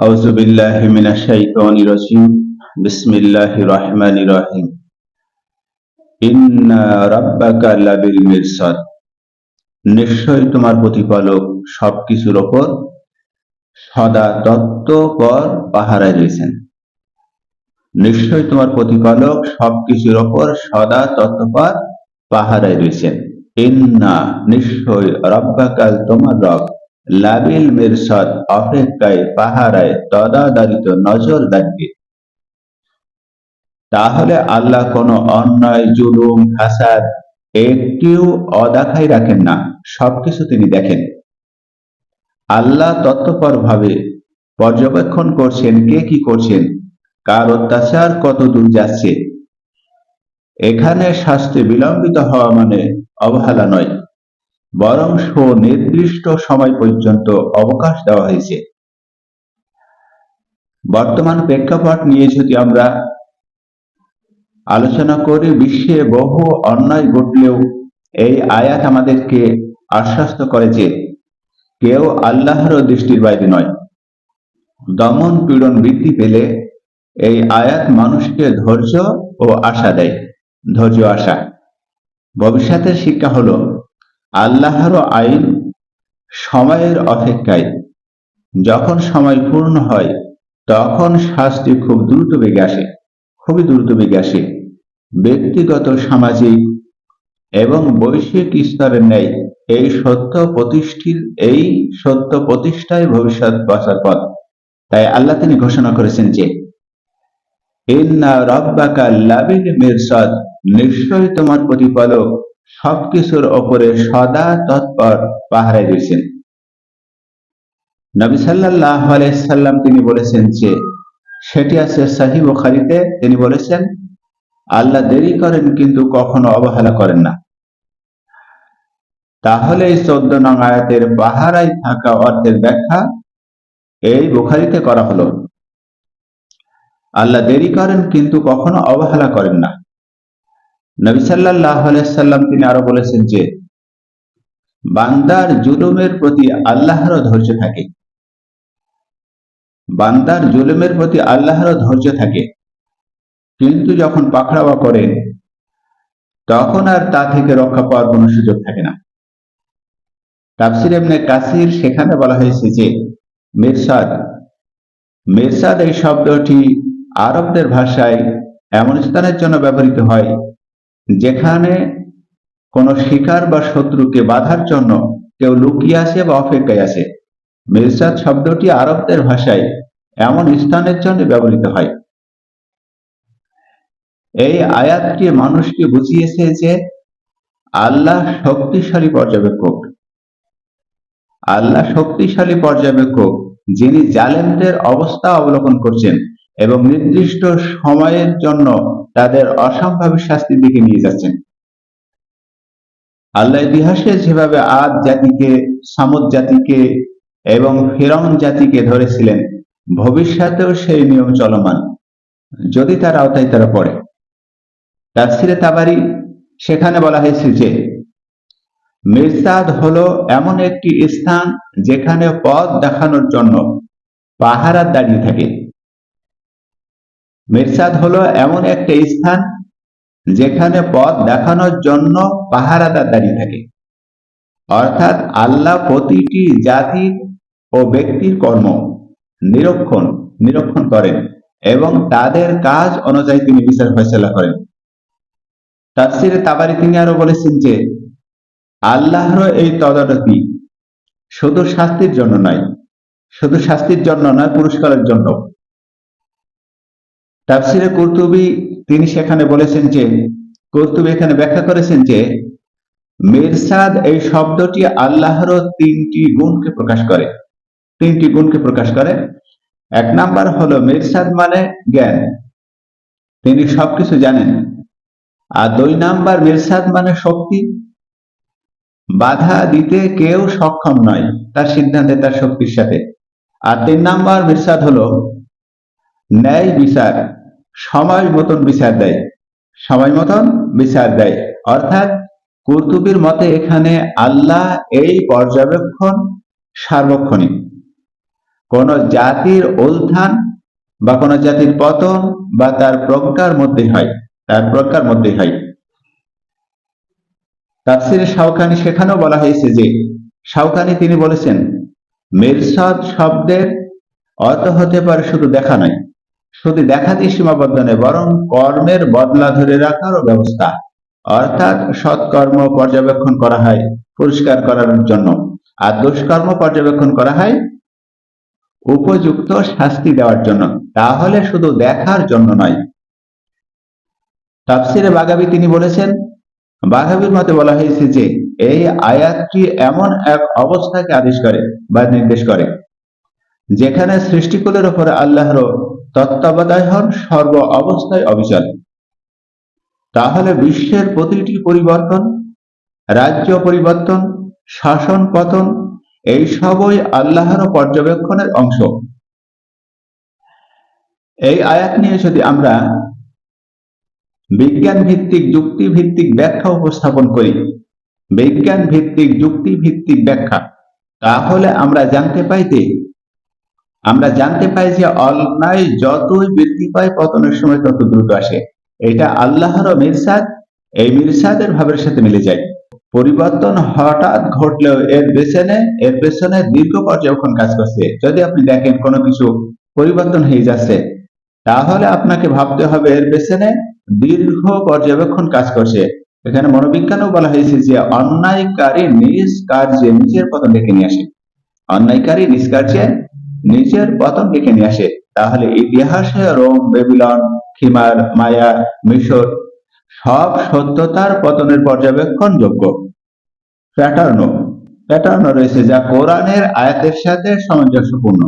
أعوذ بالله من الشيطان الرجيم بسم الله الرحمن الرحيم إن ربك لبالمرصاد নিশ্চয় তোমার প্রতিপালক সবকিছুর ওপর সদা তত্ত্বপর পাহারায় রয়েছেন নিশ্চয় তোমার প্রতিপালক সবকিছুর ওপর সদা তত্ত্বপর পাহারায় রয়েছেন ইন্না নিশ্চয় রব্বাকাল তোমার রব লাবিল মিরসাদ অপেক্ষায় পাহারায় তদাদারিত নজর রাখবে তাহলে আল্লাহ কোনো অন্যায়, জুলুম, ফাসাদ একটিও অদেখাই রাখেন না, সবকিছু তিনি দেখেন। আল্লাহ তত্ত্বপর ভাবে পর্যবেক্ষণ করছেন, কে কি করছেন? কার অত্যাচার কত দূর যাচ্ছে? এখানে শাস্তি বিলম্বিত হওয়া মানে অবহেলা নয়। বরং সুনির্দিষ্ট সময় পর্যন্ত অবকাশ দেওয়া হয়েছে। বর্তমান প্রেক্ষাপট নিয়ে যদি আমরা আলোচনা করি, বিশ্বে বহু অন্যায় ঘটলেও এই আয়াত আমাদেরকে আশ্বস্ত করে যে কেউ আল্লাহর দৃষ্টির বাইরে নয়। দমন পীড়ন বৃদ্ধি পেলে এই আয়াত মানুষকে ধৈর্য ও আশা দেয়। ধৈর্য আশা। ভবিষ্যতের শিক্ষা হলো আল্লাহর আইন সময়ের অপেক্ষায়। যখন সময় পূর্ণ হয়, তখন শাস্তি খুব দ্রুত বেগে আসে, খুবই দ্রুত বেগে আসে। ব্যক্তিগত, সামাজিক এবং বৈশ্বিক স্তরের ন্যায় এই সত্য প্রতিষ্ঠিত এই সত্য প্রতিষ্ঠায় ভবিষ্যৎ বাঁচার পথ। তাই আল্লাহ তিনি ঘোষণা করেছেন যে, ইন্না রব্বাকা লাবিল মিরসাদ নিশ্চয় তোমার প্রতিপালক সবকিছুর ওপরে সদা তৎপর পাহারায় রয়েছেন নবী সাল্লাহ আলাইসাল্লাম তিনি বলেছেন যে, সেটি আছে সাহি বুখারিতে, তিনি বলেছেন, আল্লাহ দেরি করেন কিন্তু কখনো অবহেলা করেন না। তাহলে এই চোদ্দ নং আয়াতের পাহারায় থাকা অর্থের ব্যাখ্যা এই বুখারিতে করা হলো। আল্লাহ দেরি করেন কিন্তু কখনো অবহেলা করেন না। নবী সাল্লাহ সাল্লাম তিনি আরও বলেছেন যে, বান্দার জুলুমের প্রতি আল্লাহরও ধৈর্য থাকে। বান্দার জুলুমের প্রতি আল্লাহরও ধৈর্য থাকে। কিন্তু যখন পাকড়াওয়া করেন তখন আর তা থেকে রক্ষা পাওয়ার কোনো সুযোগ থাকে না। তাফসির এমনি কাসির সেখানে বলা হয়েছে যে, মিরসাদ মিরসাদ এই শব্দটি আরবদের ভাষায় এমন স্থানের জন্য ব্যবহৃত হয় যেখানে কোনো শিকার বা শত্রুকে বাধার জন্য কেউ লুকিয়ে আসে বা অপেক্ষায় আসে। মিরসাদ শব্দটি আরবদের ভাষায় এমন স্থানের জন্য ব্যবহৃত হয়। এই আয়াতটি মানুষকে বুঝিয়েছে যে আল্লাহ শক্তিশালী পর্যবেক্ষক। আল্লাহ শক্তিশালী পর্যবেক্ষক, যিনি জালেমদের অবস্থা অবলোকন করছেন এবং নির্দিষ্ট সময়ের জন্য তাদের অসম্ভাবী শাস্তির দিকে নিয়ে যাচ্ছেন। আল্লাহ ইতিহাসে যেভাবে আদ জাতিকে, সামুদ জাতিকে এবং ফেরন জাতিকে ধরেছিলেন, ভবিষ্যতেও সেই নিয়ম চলমান, যদি তার আওতায় তারা পড়ে। তাফসিরে তাবারি সেখানে বলা হয়েছে যে, মির্সাদ হলো এমন একটি স্থান যেখানে পথ দেখানোর জন্য পাহারা দাঁড়িয়ে থাকে। মির্সাদ হলো এমন একটা স্থান যেখানে পথ দেখানোর জন্য পাহারাদার দাঁড়িয়ে থাকে। অর্থাৎ আল্লাহ প্রতিটি জাতি ও ব্যক্তির কর্ম নিরক্ষণ নিরক্ষণ করেন এবং তাদের কাজ অনুযায়ী তিনি বিচার ফয়সলা করেন। তাফসিরে তাবারি তিনি আরও বলেছেন যে আল্লাহর এই তদারকি শুধু শাস্তির জন্য নয়, শুধু শাস্তির জন্য নয়, পুরস্কারের জন্য। তাফসিরে কর্তুবি তিনি সেখানে বলেছেন যে, কর্তুবি এখানে ব্যাখ্যা করেছেন যে মিরসাদ এই শব্দটি আল্লাহর তিনটি গুণকে প্রকাশ করে। তিনটি গুণকে প্রকাশ করে। এক নাম্বার হলো মিরসাদ মানে জ্ঞান। তিনি সবকিছু জানেন। আর দুই নাম্বার মিরসাদ মানে শক্তি। বাধা দিতে কেউ সক্ষম নয় তার সিদ্ধান্তে, তার শক্তির সাথে। আর তিন নাম্বার মিরসাদ হলো ন্যায় বিচার। সময় মতন বিচার দেয়। সময় মতন বিচার দেয়। অর্থাৎ কর্তুবীর মতে এখানে আল্লাহ এই পর্যবেক্ষণ সার্বক্ষণিক। কোন জাতির উত্থান বা কোন জাতির পতন বা তার প্রজ্ঞার মধ্যে হয়। তার প্রজ্ঞার মধ্যে হয়। তাফসির শাওকানি সেখানেও বলা হয়েছে যে, শাওকানি তিনি বলেছেন, মিরসাদ শব্দের অর্থ হতে পারে শুধু দেখা নয়। শুধু দেখাতেই সীমাবদ্ধ নয় বরং কর্মের বদলা ধরে রাখারও ব্যবস্থা। অর্থাৎ সৎকর্ম পর্যবেক্ষণ করা হয় পরিষ্কার করার জন্য। আর দুষ্কর্ম পর্যবেক্ষণ করা হয় উপযুক্ত শাস্তি দেওয়ার জন্য। তাহলে শুধু দেখার জন্য নয়। তাফসিরে বাগাবি তিনি বলেছেন, বাগাবির মতে বলা হয়েছে যে, এই আয়াতটি এমন এক অবস্থাকে আদেশ করে বা নির্দেশ করে, যেখানে সৃষ্টিকুলের উপরে আল্লাহর তত্ত্বাবধায়ন সর্ব অবস্থায় অবিচল। তাহলে বিশ্বের প্রতিটি পরিবর্তন, রাজ্য পরিবর্তন, শাসন পতন, এই সবই আল্লাহর পর্যবেক্ষণের অংশ। এই আয়াত নিয়ে যদি আমরা বিজ্ঞান ভিত্তিক যুক্তি ভিত্তিক ব্যাখ্যা উপস্থাপন করি বিজ্ঞান ভিত্তিক যুক্তি ভিত্তিক ব্যাখ্যা, তাহলে আমরা জানতে পাইতে আমরা জানতে পাই যে অন্যায় যতই বৃদ্ধি পায়, পতনের সময় তত দ্রুত আসে। এটা আল্লাহর মিরসাদ, এই মিরসাদের ভাবের সাথে মিলে যায়। পরিবর্তন হঠাৎ ঘটলেও এর পেছনে এর পেছনে দীর্ঘ পর্যবেক্ষণ কাজ করছে। যদি আপনি দেখেন কোনো কিছু পরিবর্তন হয়ে যাচ্ছে, তাহলে আপনাকে ভাবতে হবে এর পেছনে দীর্ঘ পর্যবেক্ষণ কাজ করছে। এখানে মনোবিজ্ঞানও বলা হয়েছে যে অন্যায়কারী নিজ কার্যে নিজের পতন ডেকে নিয়ে আসে। অন্যায়কারী নিজ কার্যে নিজের পতন ডেকে নিয়ে আসে, তাহলে ইতিহাসে রোম, বেবিলন, খিমার মায়া মিশর সব সত্যতার পতনের পর্যবেক্ষণ যোগ্য। প্যাটার্নও প্যাটার্নও রয়েছে যা কোরআনের আয়াতের সাথে সামঞ্জস্যপূর্ণ।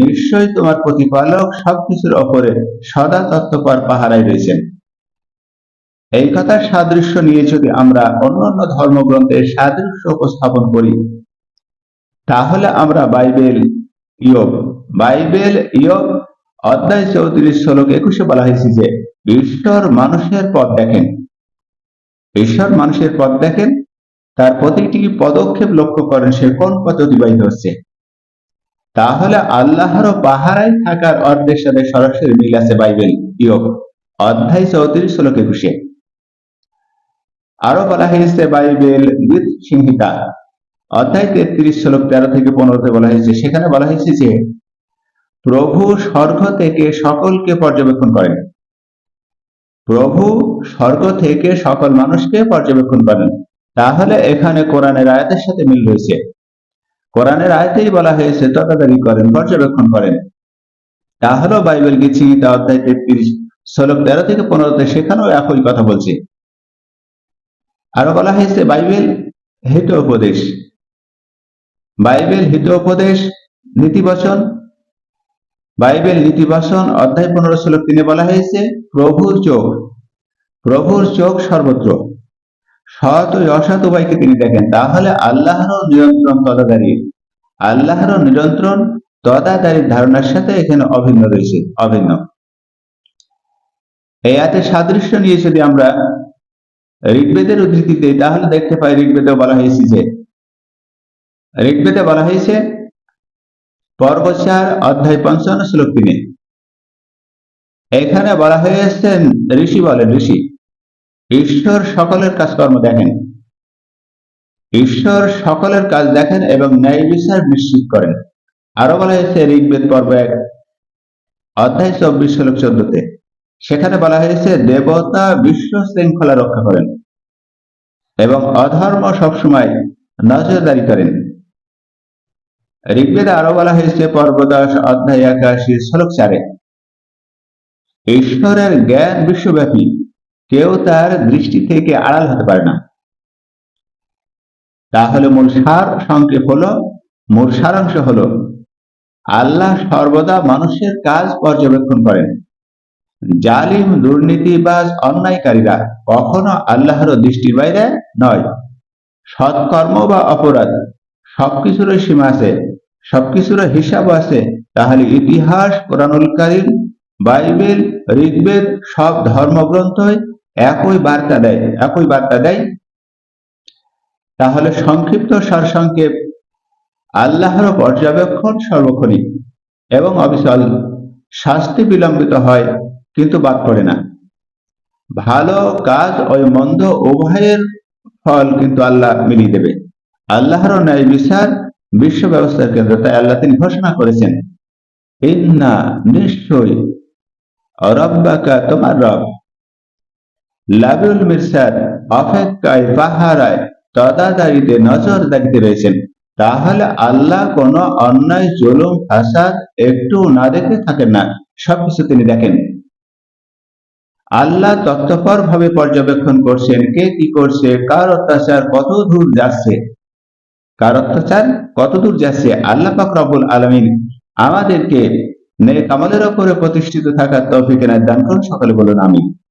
নিশ্চয়ই তোমার প্রতিপালক সবকিছুর ওপরে সদা তত্ত্বপর পাহারায় রয়েছেন। এই কথার সাদৃশ্য নিয়ে যদি আমরা অন্যান্য ধর্মগ্রন্থের সাদৃশ্য উপস্থাপন করি, তাহলে আমরা বাইবেল ইয়োগ বাইবেল ইয়োগ অধ্যায় চৌত্রিশ শ্লোক একুশে বলা হয়েছে যে, ঈশ্বর মানুষের পথ দেখেন। ঈশ্বর মানুষের পথ দেখেন, তার প্রতিটি পদক্ষেপ লক্ষ্য করেন সে কোন পথ অতিবাহিত হচ্ছে। তাহলে আল্লাহর পাহারায় থাকার অর্ধের সাথে সরাসরি মিল আছে বাইবেল ইয়োগ অধ্যায় চৌত্রিশ শ্লোক একুশে। আরও বলা হয়েছে বাইবেল গীত সংহিতা অধ্যায় তেত্রিশ শ্লোক তেরো থেকে পনেরোতে বলা হয়েছে, সেখানে বলা হয়েছে যে, প্রভু স্বর্গ থেকে সকলকে পর্যবেক্ষণ করেন। প্রভু স্বর্গ থেকে সকল মানুষকে পর্যবেক্ষণ করেন। তাহলে এখানে কোরআনের আয়াতের সাথে মিল রয়েছে। কোরআনের আয়াতেই বলা হয়েছে তদাদারি করেন, পর্যবেক্ষণ করেন। তাহলেও বাইবেল গেছি তা অধ্যায় তেত্রিশ ষোলো তেরো থেকে পনেরোতে সেখানেও একই কথা বলছে। আরও বলা হয়েছে, বাইবেল হিত উপদেশ বাইবেল হিত উপদেশ নীতিবচন। বাইবেল নীতিবাসন অধ্যায় পনেরো শ্লোক তিনে বলা হয়েছে, প্রভুর চোখ প্রভুর চোখ সর্বত্র। সৎ ও অসৎ উভয়কে তিনি দেখেন। তাহলে আল্লাহরও নিয়ন্ত্রণ তদাদারি, আল্লাহরও নিয়ন্ত্রণ তদাদারির ধারণার সাথে এখানে অভিন্ন রয়েছে, অভিন্ন। এই এতে সাদৃশ্য নিয়ে যদি আমরা ঋগ্বেদের উদ্ধৃতিতে, তাহলে দেখতে পাই ঋগ্বেদে বলা হয়েছে যে, ঋগ্বেদে বলা হয়েছে পর্বচার অধ্যায় পঞ্চান্ন শ্লোক তিনে। এখানে বলা হয়েছে, ঋষি বলেন ঋষি, ঈশ্বর সকলের কাজকর্ম দেখেন। ঈশ্বর সকলের কাজ দেখেন এবং ন্যায় বিচার নিশ্চিত করেন। আরও বলা হয়েছে, ঋগ্বেদ পর্ব এক, অধ্যায় চব্বিশ শ্লোক চোদ্দতে। সেখানে বলা হয়েছে, দেবতা বিশ্ব শৃঙ্খলা রক্ষা করেন এবং অধর্ম সবসময় নজরদারি করেন। ঋগ্বেদে আরও বলা হয়েছে পর্বদাস অধ্যায় একাশি, শ্লোক চারে, ঈশ্বরের জ্ঞান বিশ্বব্যাপী, কেউ তার দৃষ্টি থেকে আড়াল হতে পারে না। তাহলে মূল সার সংক্ষেপ হলো, মূল সারাংশ হলো, আল্লাহ সর্বদা মানুষের কাজ পর্যবেক্ষণ করেন। জালিম দুর্নীতিবাজ অন্যায়কারীরা কখনো আল্লাহর দৃষ্টির বাইরে নয়। সৎকর্ম বা অপরাধ সবকিছুরই সীমা আছে, সবকিছুর হিসাব আছে, তাহলে ইতিহাস, কোরআনুল বাইবেল, ঋগ্বেদ সব ধর্মগ্রন্থই একই বার্তা দেয়, একই বার্তা দেয়। তাহলে সংক্ষিপ্ত সারসংক্ষেপ, আল্লাহর পর্যবেক্ষণ সর্বক্ষণই এবং অবিচল। শাস্তি বিলম্বিত হয় কিন্তু বাদ পড়ে না। ভালো কাজ ওই মন্দ উভয়ের ফল কিন্তু আল্লাহ মিলিয়ে দেবে। আল্লাহর ন্যায় বিচার, বিশ্ব ব্যবস্থার কেন্দ্র, তাই আল্লাহ তিনি ঘোষণা করেছেন। ইন্না নিশ্চয়ই রব্বাকা তোমার রব। লাবিউল মিরসাদ অপেক্ষায় পাহারায় তদাদারিতে নজরদারিতে রয়েছেন। তাহলে আল্লাহ কোন অন্যায়, জুলুম, ফাসাদ একটু না দেখে থাকেন না। সবকিছু তিনি দেখেন। আল্লাহ তত্ত্বপর ভাবে পর্যবেক্ষণ করছেন কে কি করছে, কার অত্যাচার, কত দূর যাচ্ছে। কার অত্যাচার? কত দূর যাচ্ছে? আল্লাহ পাক রব্বুল আলমিন আমাদেরকে নেক আমলের ওপরে প্রতিষ্ঠিত থাকার তৌফিক দান করুন। সকলে বলুন আমি